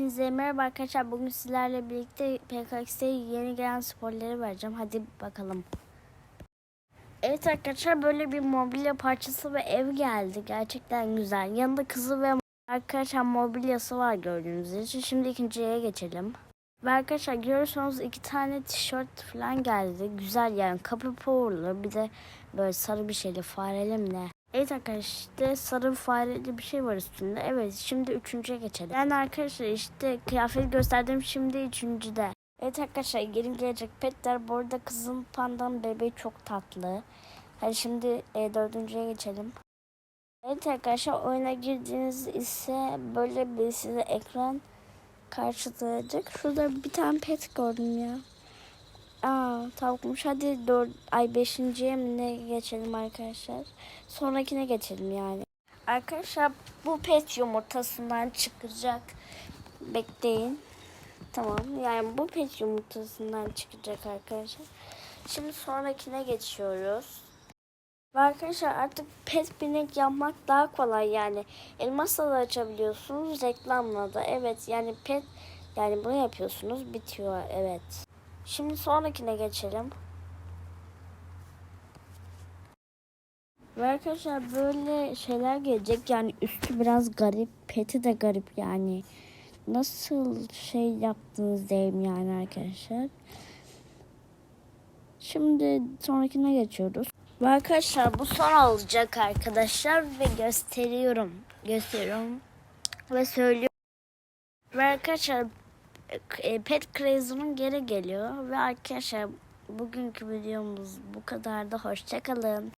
Hepinize merhaba arkadaşlar. Bugün sizlerle birlikte PKX'de yeni gelen sporları vereceğim. Hadi bakalım. Evet arkadaşlar böyle bir mobilya parçası ve ev geldi. Gerçekten güzel. Yanında kızı ve arkadaşlar mobilyası var gördüğünüz için. Şimdi ikinciye geçelim. Ve arkadaşlar görüyorsunuz iki tane tişört falan geldi. Güzel yani kapı powerlı bir de böyle sarı bir şeyli fareli mi ne? Evet arkadaşlar işte sarı fareli bir şey var üstünde. Evet şimdi üçüncüye geçelim. Yani arkadaşlar işte kıyafet gösterdim şimdi üçüncüde. Evet arkadaşlar yeni gelecek petler. Bu arada kızın pandan bebeği çok tatlı. Hadi şimdi e, dördüncüye geçelim. Evet arkadaşlar oyuna girdiğiniz ise böyle bir size ekran karşılayacak. Şurada bir tane pet gördüm ya. Aa tavukmuş. Hadi 4 ay 5.ye mi ne geçelim arkadaşlar. Sonrakine geçelim yani. Arkadaşlar bu pet yumurtasından çıkacak. Bekleyin. Tamam. Yani bu pet yumurtasından çıkacak arkadaşlar. Şimdi sonrakine geçiyoruz. Ve arkadaşlar artık pet binek yapmak daha kolay yani. Elmasla da açabiliyorsunuz. Reklamla da. Evet yani pet yani bunu yapıyorsunuz. Bitiyor. Evet. Şimdi sonrakine geçelim. Ve arkadaşlar böyle şeyler gelecek. Yani üstü biraz garip. Peti de garip yani. Nasıl şey yaptınız diyeyim yani arkadaşlar. Şimdi sonrakine geçiyoruz. Ve arkadaşlar bu son olacak arkadaşlar ve gösteriyorum. Gösteriyorum ve söylüyorum. Ve arkadaşlar e, Pet Crazy'nin geri geliyor ve arkadaşlar bugünkü videomuz bu kadardı. Hoşçakalın.